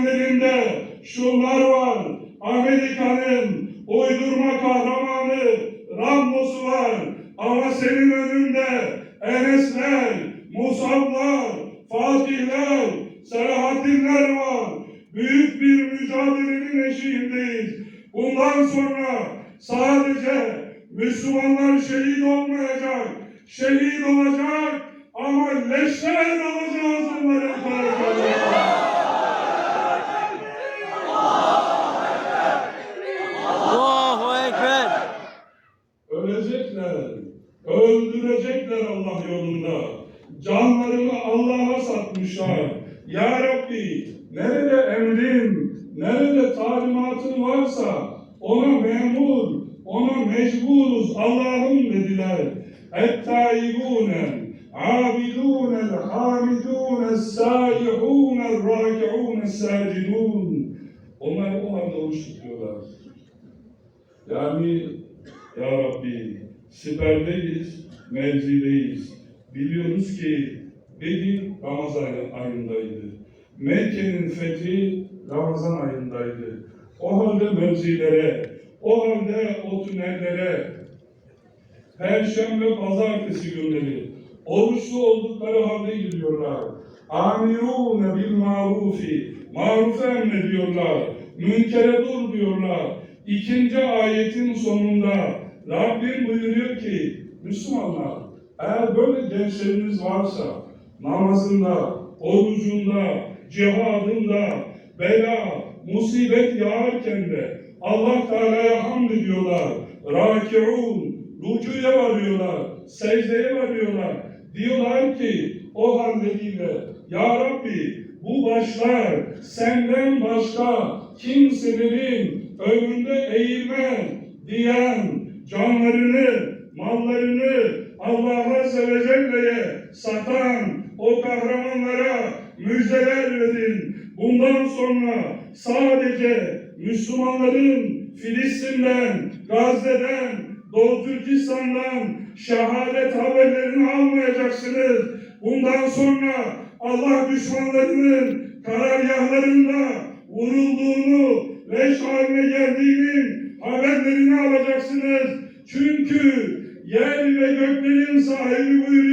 önlerinde şunlar var. Amerika'nın uydurma kahramanı Rambo'su var. Ama senin önünde Enesler, Musablar, Fatihler, Selahattinler var. Büyük bir mücadelenin eşiğindeyiz. Bundan sonra sadece Müslümanlar şehit olmayacak, şehit olacak ama leşler alacağız onların karşılığında. Allahu Ekber. Ölecekler, öldürecekler Allah yolunda. Canlarını Allah'a satmışlar. Ya Rabbi, nerede emrin, nerede talimatın varsa ona memur, ona mecburuz Allah'ım dediler. Et-taibûne, abidûne, hamidûne, sâihûne, râki'ûne, sâcidûn. Onlar o halde oruç tutuyorlar. Yani ya Rabbi siperdeyiz, mevzideyiz. Biliyoruz ki Bedir Ramazan ayındaydı. Mekke'nin fethi Ramazan ayındaydı. O halde mevzilere, o halde o tünellere, Perşembe, pazartesi günleri oruçlu oldukları halde gidiyorlar. Amirûne bil marufi, marufu emrediyorlar, münkere dur diyorlar. İkinci ayetin sonunda Rabbim buyuruyor ki, Müslümanlar, eğer böyle gençleriniz varsa, namazında, orucunda, cihadında, bela, musibet yağarken de Allah Teala'ya hamd ediyorlar. Rakiun, rüküye varıyorlar, secdeye varıyorlar. Diyorlar ki o halleriyle Ya Rabbi bu başlar senden başka kimselerin önünde eğilmez diyen canlarını, mallarını Allah Azze ve Celle'ye satan o kahramanlara müjdeler verin. Bundan sonra sadece Müslümanların Filistin'den, Gazze'den, Doğu Türkistan'dan şehadet haberlerini almayacaksınız. Bundan sonra Allah düşmanlarının karargahlarında vurulduğunu, leş haline geldiğinin haberlerini alacaksınız. Çünkü yer ve göklerin sahibi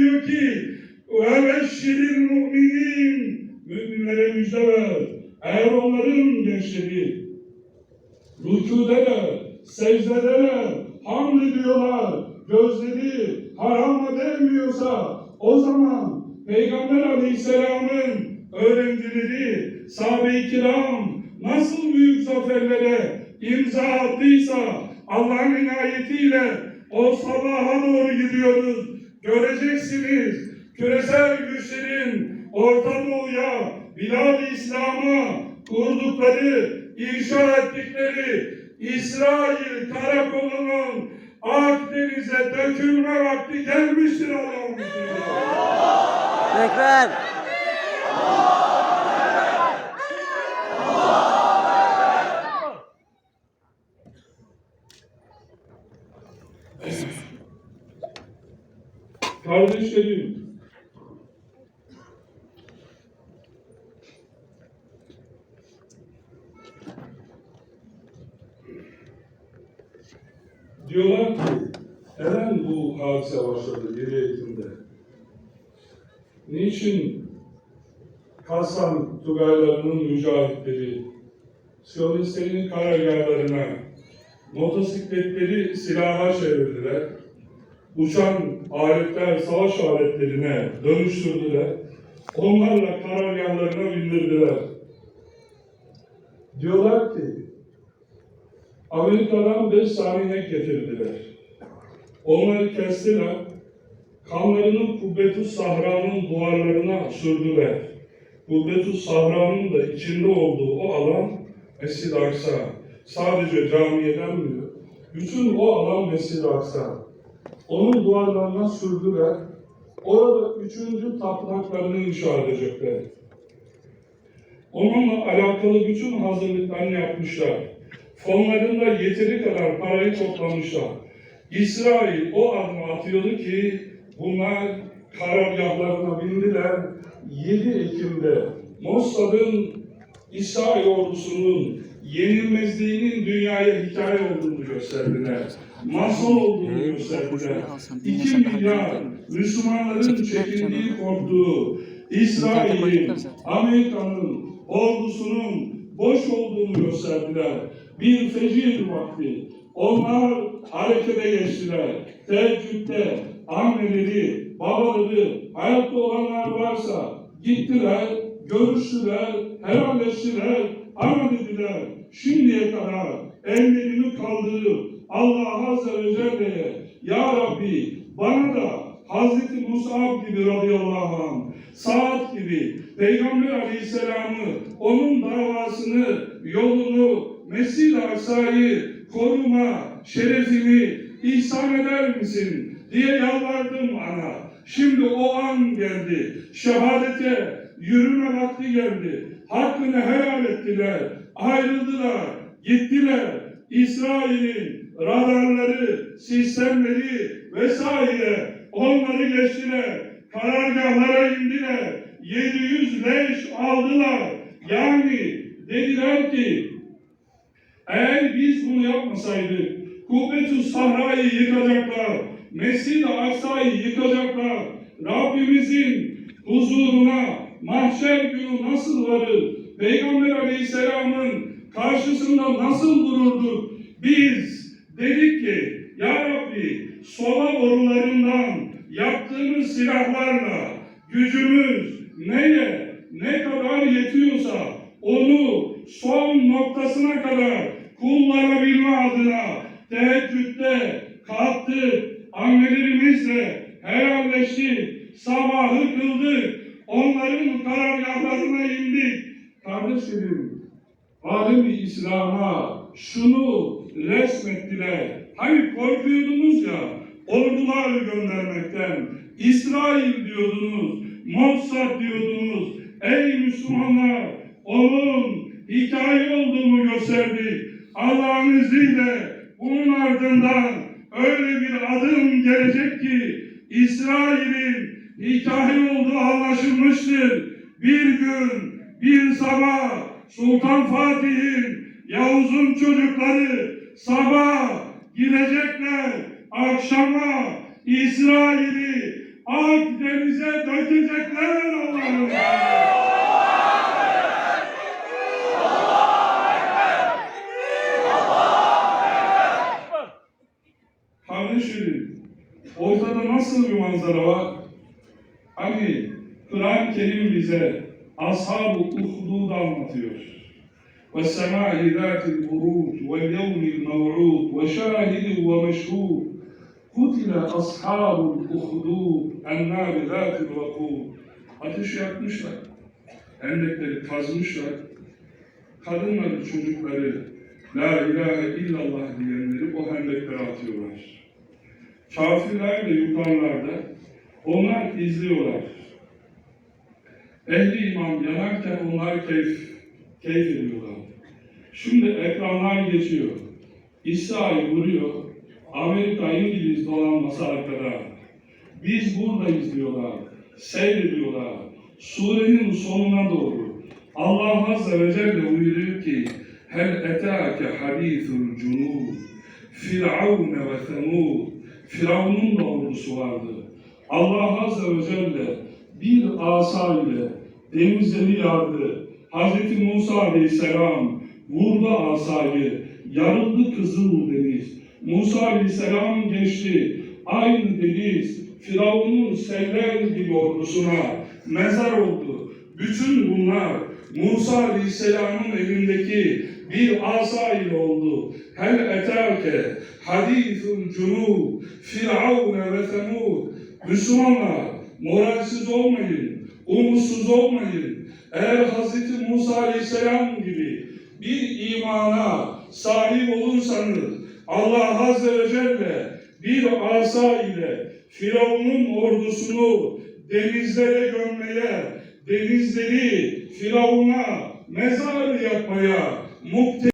küresel güçlerin Orta Doğu'ya, Bilal-i İslam'a kurdukları, inşa ettikleri İsrail karakolunun Akdeniz'e dökülme vakti gelmiştir Allah'ım. Ekber. Kardeşlerim, diyorlar ki, neden bu hadise başladı bir eğitimde? Niçin Kasam Tugaylarının mücahitleri, Siyonistlerin karargahlarına motosikletleri silaha çevirdiler, uçan aletler savaş aletlerine dönüştürdüler. Onlarla karargahlarına bindirdiler. Diyorlar ki Amerika'dan beş saniye getirdiler. Onları kestiler. Kanlarını Kubbetus Sahra'nın duvarlarına sürdüler. Kubbetus Sahra'nın da içinde olduğu o alan Mescid-i Aksa. Sadece camiye denmiyor. Bütün o alan Mescid-i Aksa. Onun duvarlarına sürdüler. Orada üçüncü tapınaklarını inşa edecekler. Onunla alakalı bütün hazırlıklarını yapmışlar. Fonlarında yeteri kadar parayı toplamışlar. İsrail o adımı atıyordu ki bunlar karargahlarına bindiler. 7 Ekim'de Mossad'ın İsrail ordusunun yenilmezliğinin dünyaya hikaye olduğunu gösterdiler. Masal olduğunu gösterdiler. 2 milyar Müslümanların çekindiği, korktuğu İsrail'in, Amerika'nın ordusunun boş olduğunu gösterdiler. Bir fecir vakti onlar harekete geçtiler. Teheccüde anneleri, babaları, hayatta olanlar varsa gittiler, görüştüler, helalleştiler, ama dediler şimdiye kadar ellerimi kaldırıp Allah Azze ve Ya Rabbi bana da Hazreti Musab gibi radıyallahu anh, Saat gibi Peygamber Aleyhisselam'ı, onun davasını, yolunu, Aksa'yı koruma, şerefini ihsan eder misin diye yalvardım ana. Şimdi o an geldi. Şehadete yürüme vakti geldi. Hakkını helal ettiler. Ayrıldılar. Gittiler. İsrail'in radarları, sistemleri vesaire onları geçtiler. Karargahlara indiler. 700 leş aldılar. Yani dediler ki eğer biz bunu yapmasaydık Kubbetü Sahra'yı yıkacaklar, Mescid-i Aksa'yı yıkacaklar, Rabbimizin huzuruna mahşer günü nasıl varır, Peygamber Aleyhisselam'ın karşısında nasıl dururduk? Biz dedik ki, Ya Rabbi sola borularından yaptığımız silahlarla gücümüz neye, ne kadar yetiyorsa onu son noktasına kadar kullanabilme adına teheccüde kalktık, annelerimizle helalleştik, sabahı kıldık, onların karargahlarına indik. Kardeşlerim, alemi İslam'a şunu resmettiler. Hani korkuyordunuz ya, ordular göndermekten, İsrail diyordunuz, Mossad diyordunuz. Ey Müslümanlar, onun hikaye olduğunu gösterdik. Allah'ın izniyle bunun ardından öyle bir adım gelecek ki İsrail'in hikaye olduğu anlaşılmıştır. Bir gün, bir sabah Sultan Fatih'in, Yavuz'un çocukları sabah gidecekler, akşama İsrail'i Akdeniz'e dökecekler Allah'ım. ortada nasıl bir manzara var? Hani Kur'an-ı Kerim bize Ashab-ı Uhdud'u anlatıyor. وَالسَّمَاءِ ذَاتِ الْبُرُوجِ وَالْيَوْمِ الْمَوْعُودِ وَشَاهِدٍ وَمَشْهُودٍ قُتِلَ أَصْحَابُ الْأُخْدُودِ النَّارِ ذَاتِ الْوَقُودِ Ateş yakmışlar, hendekleri kazmışlar, kadınları, çocukları, La ilahe illallah diyenleri o hendeklere atıyorlar. Kafirler de yukarılarda, onlar izliyorlar. Ehli iman yanarken onlar keyif, keyif ediyorlar. Şimdi ekranlar geçiyor. İsrail vuruyor. Amerika, İngiliz dolanması arkada. Biz buradayız diyorlar. Seyrediyorlar. Surenin sonuna doğru. Allah Azze ve Celle buyuruyor ki Hel etâke hadîthul cunûd Firavun ve Semûd Firavun'un da ordusu vardı. Allah Azze ve Celle bir asa ile denizleri yardı. Hz. Musa Aleyhisselam vurdu asayı, yarıldı Kızıl Deniz. Musa Aleyhisselam geçti, aynı deniz Firavun'un seller gibi ordusuna mezar oldu. Bütün bunlar Musa Aleyhisselam'ın elindeki bir asa oldu. Hel etâke hadîthul cunûd Firavun ve Semûd Müslümanlar moralsiz olmayın, umutsuz olmayın. Eğer Hz. Musa Aleyhisselam gibi bir imana sahip olursanız Allah Azze ve Celle bir asa ile Firavun'un ordusunu denizlere gömmeye, denizleri Firavun'a mezar yapmaya mukte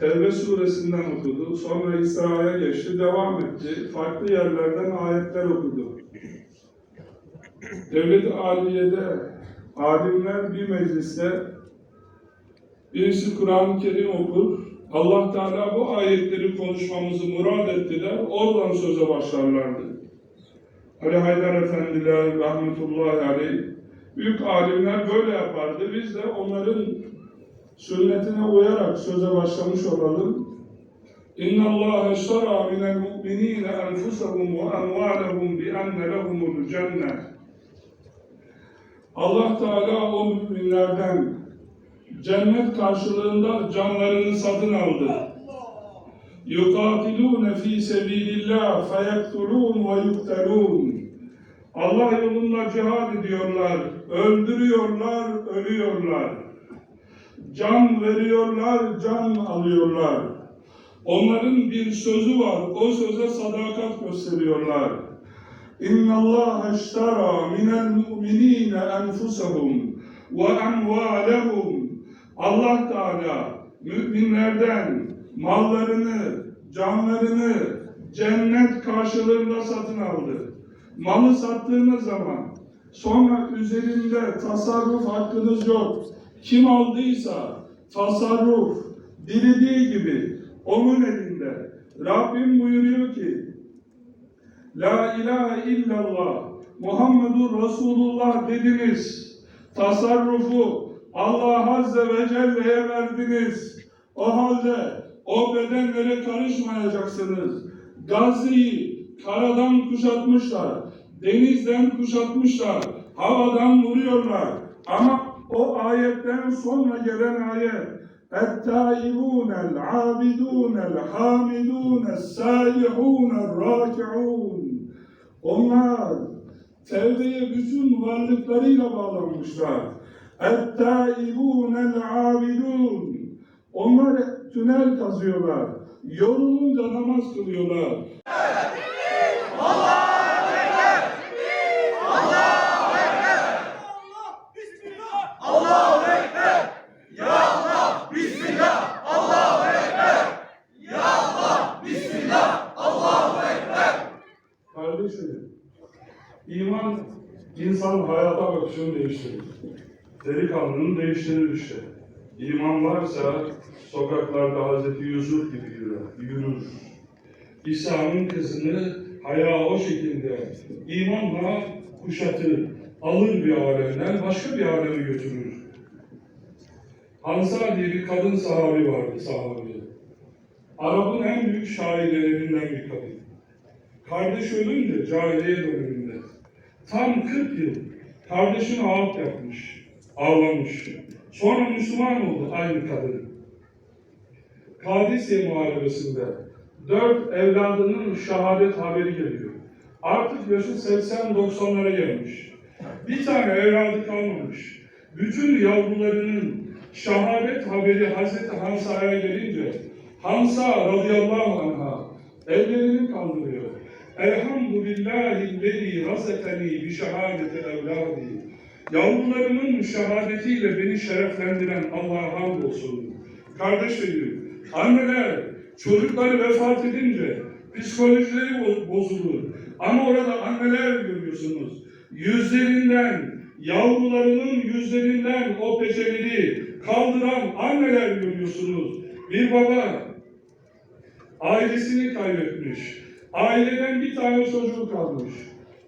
Tevbe suresinden okudu, sonra İsra'ya geçti, devam etti. Farklı yerlerden ayetler okudu. Devlet-i Aliye'de alimler bir mecliste birisi Kur'an-ı Kerim okur. Allah Teala bu ayetleri konuşmamızı murad ettiler. Oradan söze başlarlardı. Ali Haydar Efendiler, rahmetullahi aleyh, büyük alimler böyle yapardı. Biz de onların sünnetine uyarak söze başlamış olalım. İnna Allah eştara minel mu'minine enfusahum ve emvalehum bi enne lehumul cennet. Allah Teala o müminlerden cennet karşılığında canlarını satın aldı. يُقَاتِلُونَ ف۪ي سَب۪يلِ اللّٰهِ فَيَقْتُلُونَ وَيُقْتَلُونَ Allah yolunda cihad ediyorlar, öldürüyorlar, ölüyorlar. Can veriyorlar, can alıyorlar. Onların bir sözü var, o söze sadakat gösteriyorlar. Allah eştara minel mu'minine enfusahum ve emvalehum. Allah Teala müminlerden mallarını, canlarını cennet karşılığında satın aldı. Malı sattığınız zaman sonra üzerinde tasarruf hakkınız yok. Kim aldıysa tasarruf dilediği gibi onun elinde. Rabbim buyuruyor ki La ilahe illallah Muhammedur Resulullah dediniz. Tasarrufu Allah Azze ve Celle'ye verdiniz. O halde o bedenlere karışmayacaksınız. Gazi'yi karadan kuşatmışlar, denizden kuşatmışlar, havadan vuruyorlar. Ama o ayetten sonra gelen ayet التائبون العابدون الحامدون السائحون الراكعون Onlar tevbeye bütün varlıklarıyla bağlanmışlar. اَتَّائِبُونَ الْعَابِدُونَ Onlar tünel kazıyorlar. Yorulunca namaz kılıyorlar. Kardeşlerim, Bakışını değiştirir. Delikanlının değiştirir işte. İman varsa sokaklarda Hazreti Yusuf gibi yürür. yürür. İsa'nın kızını haya o şekilde imanla kuşatır. Alır bir alemden başka bir aleme götürür. Hansa diye bir kadın sahabi vardı sahabi. Arap'ın en büyük şairlerinden bir kadın. Kardeş ölünce cahiliye döneminde tam 40 yıl kardeşini ağıt yapmış, ağlamış. Sonra Müslüman oldu aynı kadın. Kadisiye Muharebesi'nde dört evladının şehadet haberi geliyor. Artık yaşı 80-90'lara gelmiş. Bir tane evladı kalmamış. Bütün yavrularının şehadet haberi Hazreti Hansa'ya gelince Hansa radıyallahu anh'a ellerini kaldırıyor. Elhamdülillahi lezi razekani bi şehadeti evladi. Yavrularımın şehadetiyle beni şereflendiren Allah'a hamdolsun. Kardeşlerim, anneler çocukları vefat edince psikolojileri bo- bozulur. Ama orada anneler görüyorsunuz. Yüzlerinden, yavrularının yüzlerinden o peçeleri kaldıran anneler görüyorsunuz. Bir baba ailesini kaybetmiş. Aileden bir tane çocuğu kalmış.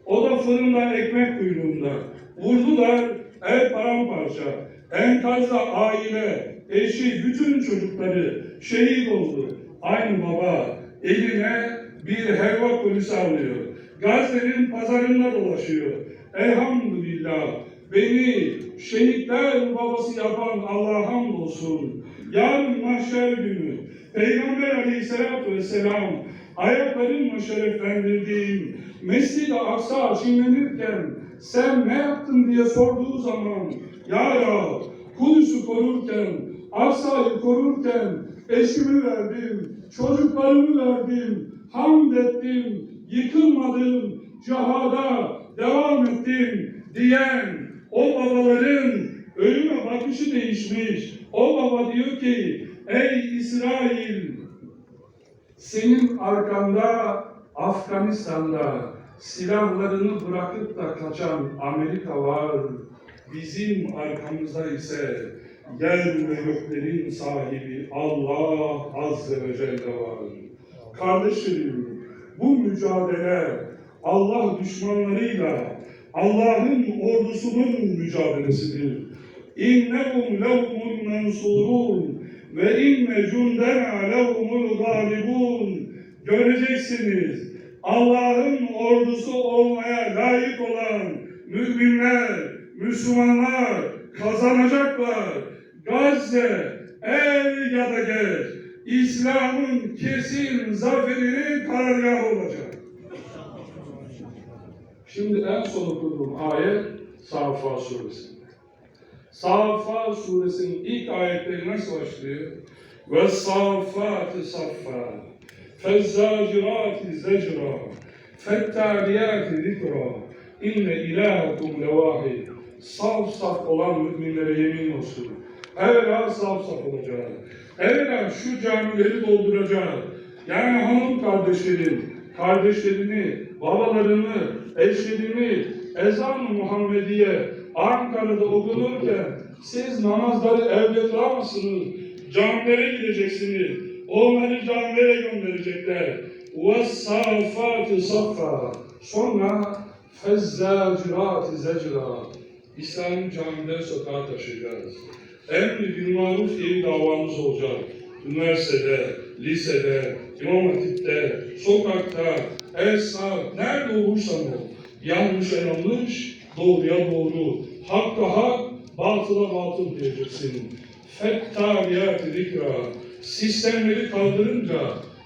O da fırında ekmek kuyruğunda. Vurdular, el paramparça. Enkazda aile, eşi, bütün çocukları şehit oldu. Aynı baba eline bir helva kulisi alıyor. Gazze'nin pazarında dolaşıyor. Elhamdülillah beni şehitler babası yapan Allah'a hamdolsun. Yarın mahşer günü Peygamber aleyhissalatü vesselam ayaklarımla şereflendirdiğim Mescid-i Aksa çiğnenirken sen ne yaptın diye sorduğu zaman Ya Rab Kudüs'ü korurken, Aksa'yı korurken eşimi verdim, çocuklarımı verdim, hamd ettim, yıkılmadım, cihada devam ettim diyen o babaların ölüme bakışı değişmiş. O baba diyor ki ey İsrail senin arkanda Afganistan'da silahlarını bırakıp da kaçan Amerika var. Bizim arkamızda ise yer ve göklerin sahibi Allah Azze ve Celle var. Kardeşlerim, bu mücadele Allah düşmanlarıyla Allah'ın ordusunun mücadelesidir. İnnehum lehumul mensurun ve inne cundena lehumul galibun. Göreceksiniz. Allah'ın ordusu olmaya layık olan müminler, Müslümanlar kazanacaklar. Gazze er ya da geç İslam'ın kesin zaferinin karargahı olacak. Şimdi en son okuduğum ayet Safa suresinde. Safa suresinin ilk ayetleri nasıl başlıyor? Ve safati saffa, fezzacirati zecra, fettaliyati zikra, inne ilahakum levahid. Saf saf olan müminlere yemin olsun. Evvela saf saf olacak. Evvela şu camileri dolduracak. Yani hanım kardeşlerin, kardeşlerini, babalarını, eşlerini, ezan-ı Muhammediye Ankara'da okunurken siz namazları evde kılamazsınız. Camilere gideceksiniz. Onları camilere gönderecekler. وَالصَّافَاتِ صَفَّا Sonra فَزَّاجِرَاتِ زَجْرًا İslam'ın camileri sokağa taşıyacağız. Emri bil maruf diye bir davamız olacak. Üniversitede, lisede, imam hatipte, sokakta, esnaf, nerede olursan ol. Yanlışa yanlış, doğruya doğru. Hakka hak, batıla batıl diyeceksin. Fettabiyat zikra. Sistemleri kaldırınca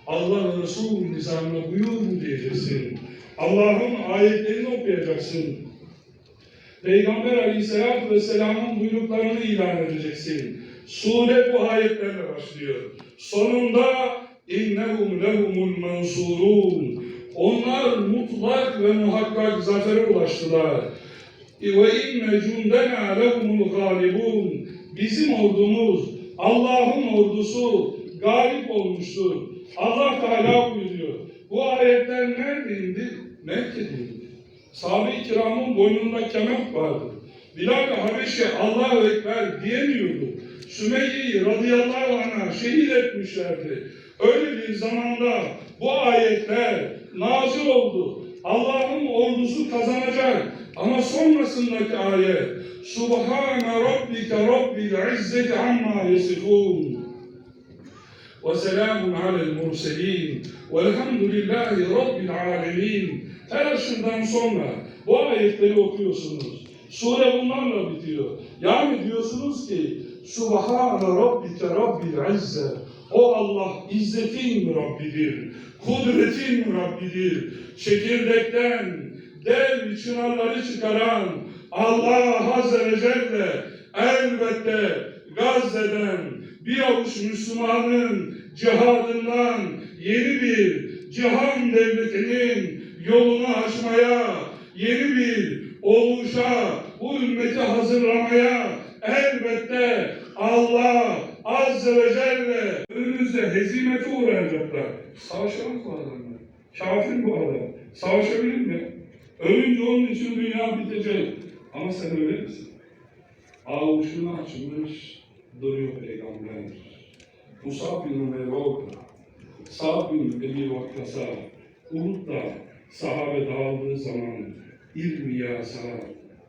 Allah Resulü nizamına buyur diyeceksin. Allah'ın ayetlerini okuyacaksın. Peygamber Aleyhisselatü Vesselam'ın buyruklarını ilan edeceksin. Sure bu ayetlerle başlıyor. Sonunda innehum lehumul mensurun. Onlar mutlak ve muhakkak zafere ulaştılar. Ve inne cundena lehumul galibun. Bizim ordumuz, Allah'ın ordusu galip olmuştur. Allah Teala buyuruyor. Bu ayetler nerede indi? Mekke'de indi. Sahabe-i kiramın boynunda kemer vardı. Bilal-i Habeşi Allahu Ekber diyemiyordu. Sümeyye'yi radıyallahu anh'a şehit etmişlerdi. Öyle bir zamanda bu ayetler nazil oldu. Allah'ın ordusu kazanacak. Ama sonrasındaki ayet Subhane rabbike rabbil izzeti amma yasifun. Ve selamun alel murselin. Velhamdülillahi rabbil alemin. Her şundan sonra bu ayetleri okuyorsunuz. Sure bunlarla bitiyor. Yani diyorsunuz ki Subhane rabbike rabbil izze. O Allah izzetin Rabbidir. Kudretin Rabbidir. Çekirdekten dev çınarları çıkaran Allah Azze ve Celle elbette Gazze'den bir avuç Müslümanın cihadından yeni bir cihan devletinin yolunu açmaya, yeni bir oluşa, bu ümmeti hazırlamaya elbette Allah Azze ve Celle hezimete uğrayacaklar. Savaşamaz bu adamlar. Kafir bu adam. Savaşabilir mi? Ölünce onun için dünya bitecek. Ama sen öyle misin? Avuçunu açmış duruyor peygamber. Musab bin Umer'e Sa'd bin Ebi Vakkas'a, Uhud'da sahabe dağıldığı zaman İrmiyas'a,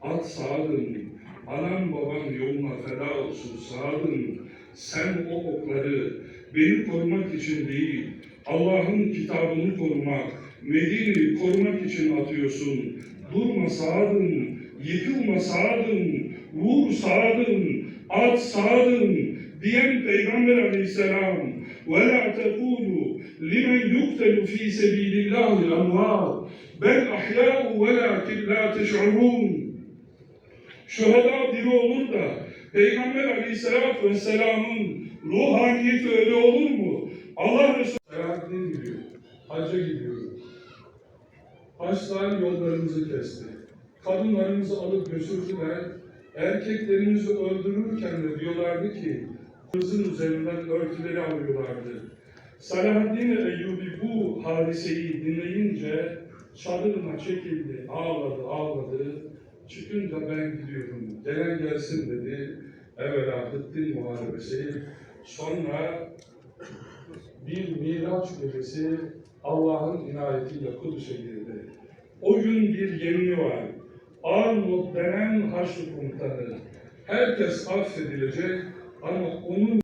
at Sa'd'ın, anam baban yoluna feda olsun Sa'd'ın, sen o okları beni korumak için değil, Allah'ın kitabını korumak, Medine'yi korumak için atıyorsun. Durma Sa'd'ın, yıkılma Sa'd'ın, vur Sa'd'ın, at Sa'd'ın, diyen Peygamber aleyhisselam وَلَا تَقُولُوا لِمَنْ يُقْتَلُ ف۪ي سَب۪يلِ اللّٰهِ الْاَمْوَارِ بَلْ اَحْيَاءُ وَلَاكِنْ لَا تَشْعُرُونَ Şüheda diri olur da Peygamber aleyhisselatü vesselamın ruhaniyeti öyle olur mu? Allah Resulü Selahattin gidiyor. Hacca gidiyor. Haçlar yollarımızı kesti. Kadınlarımızı alıp götürdüler. Erkeklerimizi öldürürken de diyorlardı ki kızın üzerinden örtüleri alıyorlardı. Salahaddin Eyyubi bu hadiseyi dinleyince çadırına çekildi, ağladı, ağladı. Çıkınca ben gidiyorum, gelen gelsin dedi. evvela Hıttin Muharebesi, sonra bir Miraç gecesi Allah'ın inayetiyle Kudüs'e girdi. O gün bir yeminli var. Armut denen Haçlı komutanı. Herkes affedilecek ama onun